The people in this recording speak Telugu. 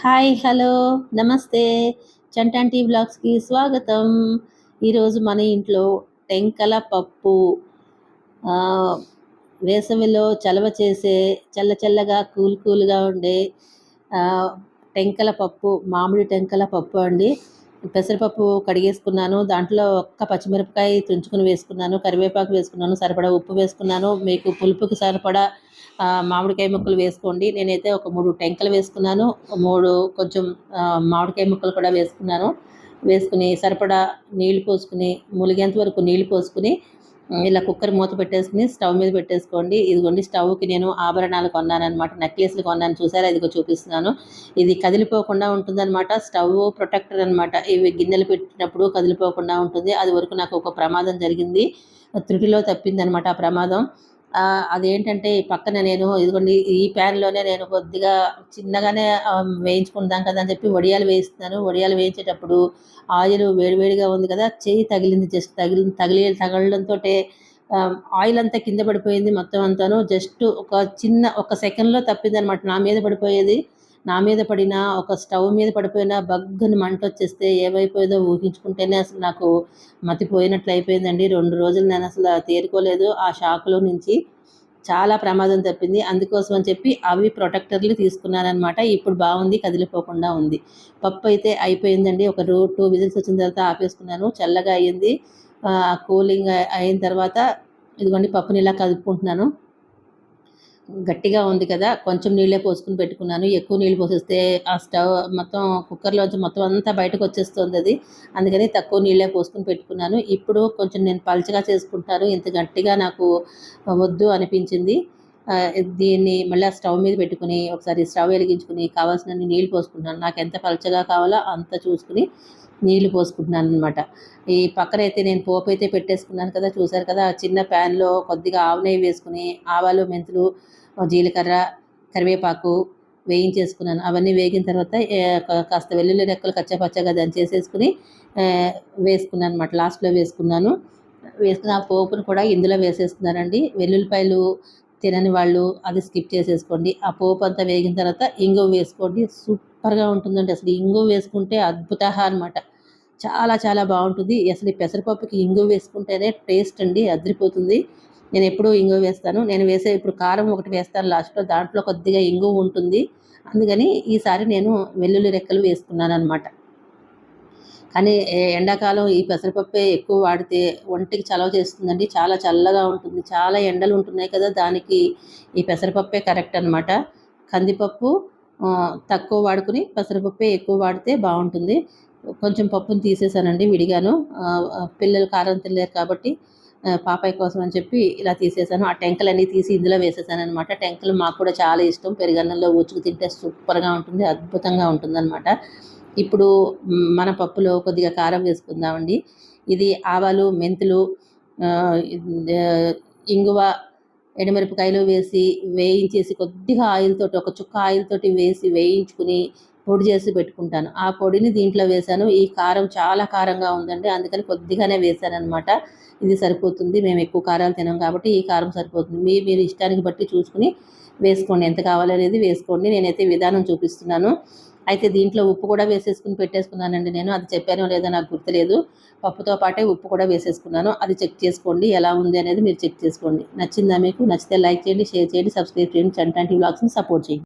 హాయ్ హలో నమస్తే. చంటాంటీ బ్లాగ్స్కి స్వాగతం. ఈరోజు మన ఇంట్లో టెంకల పప్పు వేసవిలో చలవ చేసే చల్ల చల్లగా కూల్ కూల్గా ఉండే టెంకల పప్పు మామిడి టెంకల పప్పు అండి. పెసరపప్పు కడిగేసుకున్నాను దాంట్లో ఒక్క పచ్చిమిరపకాయ తుంచుకుని వేసుకున్నాను కరివేపాకు వేసుకున్నాను సరిపడా ఉప్పు వేసుకున్నాను మీకు పులుపుకి సరిపడా మామిడికాయ ముక్కలు వేసుకోండి. నేనైతే ఒక మూడు టెంకలు వేసుకున్నాను మూడు కొంచెం మామిడికాయ ముక్కలు కూడా వేసుకున్నాను. వేసుకుని సరిపడా నీళ్ళు పోసుకుని ములిగేంత వరకు నీళ్ళు పోసుకుని ఇలా కుక్కర్ మూత పెట్టేసుకుని స్టవ్ మీద పెట్టేసుకోండి. ఇదిగోండి స్టవ్కి నేను ఆభరణాలు కొన్నానమాట నెక్లెస్లు కొన్నాను. చూసారా? ఇదిగో చూపిస్తున్నాను. ఇది కదిలిపోకుండా ఉంటుందన్నమాట. స్టవ్ ప్రొటెక్టర్ అనమాట ఇవి గిన్నెలు పెట్టినప్పుడు కదిలిపోకుండా ఉంటుంది. అది వరకు నాకు ఒక ప్రమాదం జరిగింది. త్రుటిలో తప్పిందనమాట ఆ ప్రమాదం. అదేంటంటే పక్కన నేను ఇదిగోండి ఈ ప్యాన్లోనే నేను కొద్దిగా చిన్నగానే వేయించుకుందాం కదా అని చెప్పి వడియాలు వేయిస్తున్నాను. వడియాలు వేయించేటప్పుడు ఆయిల్ వేడివేడిగా ఉంది కదా చేయి తగిలింది జస్ట్ తగిలి తగిలి తగలడంతో ఆయిల్ అంతా కింద పడిపోయింది మొత్తం అంతాను. జస్ట్ ఒక చిన్న ఒక సెకండ్లో తప్పిందనమాట నా మీద పడిపోయేది. నా మీద పడిన ఒక స్టవ్ మీద పడిపోయిన బగ్గని మంట వచ్చేస్తే ఏమైపోయేదో ఊహించుకుంటేనే అసలు నాకు మతిపోయినట్లు అయిపోయిందండి. రెండు రోజులు నేను అసలు తేరుకోలేదు. ఆ షాక్లో నుంచి చాలా ప్రమాదం తప్పింది. అందుకోసం అని చెప్పి అవి ప్రొటెక్టర్లు తీసుకున్నానమాట ఇప్పుడు బాగుంది కదిలిపోకుండా ఉంది. పప్పు అయితే అయిపోయిందండి. ఒక రో టూ విజిల్స్ వచ్చిన తర్వాత ఆపేసుకున్నాను. చల్లగా అయ్యింది కూలింగ్ అయిన తర్వాత ఇదిగోండి పప్పుని ఇలా కదుపుకుంటున్నాను. గట్టిగా ఉంది కదా కొంచెం నీళ్ళే పోసుకుని పెట్టుకున్నాను. ఎక్కువ నీళ్ళు పోసేస్తే ఆ స్టవ్ మొత్తం కుక్కర్లోంచి మొత్తం అంతా బయటకు వచ్చేస్తుంది అది. అందుకని తక్కువ నీళ్ళే పోసుకుని పెట్టుకున్నాను. ఇప్పుడు కొంచెం నేను పలచగా చేసుకుంటాను. ఇంత గట్టిగా నాకు వద్దు అనిపించింది. దీన్ని మళ్ళీ స్టవ్ మీద పెట్టుకుని ఒకసారి స్టవ్ వెలిగించుకుని కావాల్సిన నీళ్ళు పోసుకుంటున్నాను. నాకు ఎంత పలచగా కావాలో అంత చూసుకుని నీళ్ళు పోసుకుంటున్నాను అనమాట ఈ పక్కన అయితే నేను పోపు అయితే పెట్టేసుకున్నాను కదా చూసారు కదా చిన్న ప్యాన్లో కొద్దిగా ఆవు నెయ్యి వేసుకుని ఆవాలు మెంతులు జీలకర్ర కరివేపాకు వేయించేసుకున్నాను. అవన్నీ వేగిన తర్వాత కాస్త వెల్లుల్లి రెక్కలు కచ్చపచ్చగా దంచేసేసుకుని వేసుకున్నాను అనమాట లాస్ట్లో వేసుకున్నాను. వేసుకున్న ఆ పోపును కూడా ఇందులో వేసేసుకున్నానండి. వెల్లుల్లిపాయలు తినని వాళ్ళు అది స్కిప్ చేసేసుకోండి. ఆ పోపు అంతా వేగిన తర్వాత ఇంగువ వేసుకోండి. సూపర్గా ఉంటుందండి. అసలు ఇంగువ వేసుకుంటే అద్భుత అనమాట చాలా చాలా బాగుంటుంది. అసలు ఈ పెసరపప్పుకి ఇంగువ వేసుకుంటేనే టేస్ట్ అండి అదిరిపోతుంది. నేను ఎప్పుడూ ఇంగువ వేస్తాను. నేను వేసే ఇప్పుడు కారం ఒకటి వేస్తాను లాస్ట్లో. దాంట్లో కొద్దిగా ఇంగువ ఉంటుంది. అందుకని ఈసారి నేను వెల్లుల్లి రెక్కలు వేసుకున్నాను అనమాట కానీ ఎండాకాలం ఈ పెసరపప్పే ఎక్కువ వాడితే ఒంటికి చలవ చేస్తుందండి. చాలా చల్లగా ఉంటుంది. చాలా ఎండలు ఉంటున్నాయి కదా దానికి ఈ పెసరపప్పే కరెక్ట్ అనమాట కందిపప్పు తక్కువ వాడుకుని పెసరపప్పే ఎక్కువ వాడితే బాగుంటుంది. కొంచెం పప్పును తీసేసానండి విడిగాను. పిల్లలు కారం తినలేరు కాబట్టి పాపాయి కోసం అని చెప్పి ఇలా తీసేసాను. ఆ టెంకలు అన్నీ తీసి ఇందులో వేసేసాను అనమాట టెంకలు మాకు కూడా చాలా ఇష్టం. పెరుగన్నంలో ఊచుకు తింటే సూపర్గా ఉంటుంది అద్భుతంగా ఉంటుంది అనమాట ఇప్పుడు మన పప్పులో కొద్దిగా కారం వేసుకుందామండి. ఇది ఆవాలు మెంతులు ఇంగువ ఎండుమిరపకాయలు వేసి వేయించేసి కొద్దిగా ఆయిల్ తోటి ఒక చుక్క ఆయిల్ తోటి వేసి వేయించుకుని పొడి చేసి పెట్టుకుంటాను. ఆ పొడిని దీంట్లో వేశాను. ఈ కారం చాలా కారంగా ఉందండి. అందుకని కొద్దిగానే వేశాను అనమాట ఇది సరిపోతుంది. మేము ఎక్కువ కారాలు తినాం కాబట్టి ఈ కారం సరిపోతుంది. మీ మీరు ఇష్టానికి బట్టి చూసుకుని వేసుకోండి. ఎంత కావాలనేది వేసుకోండి. నేనైతే విధానం చూపిస్తున్నాను. అయితే దీంట్లో ఉప్పు కూడా వేసేసుకుని పెట్టేసుకున్నానండి నేను. అది చెప్పానో లేదో నాకు గుర్తులేదు. పప్పుతో పాటే ఉప్పు కూడా వేసేసుకున్నాను. అది చెక్ చేసుకోండి. ఎలా ఉంది అనేది మీరు చెక్ చేసుకోండి. నచ్చిందా మీకు? నచ్చితే లైక్ చేయండి షేర్ చేయండి సబ్స్క్రైబ్ చేయండి. చంటాంటి బ్లాగ్స్ని సపోర్ట్ చేయండి.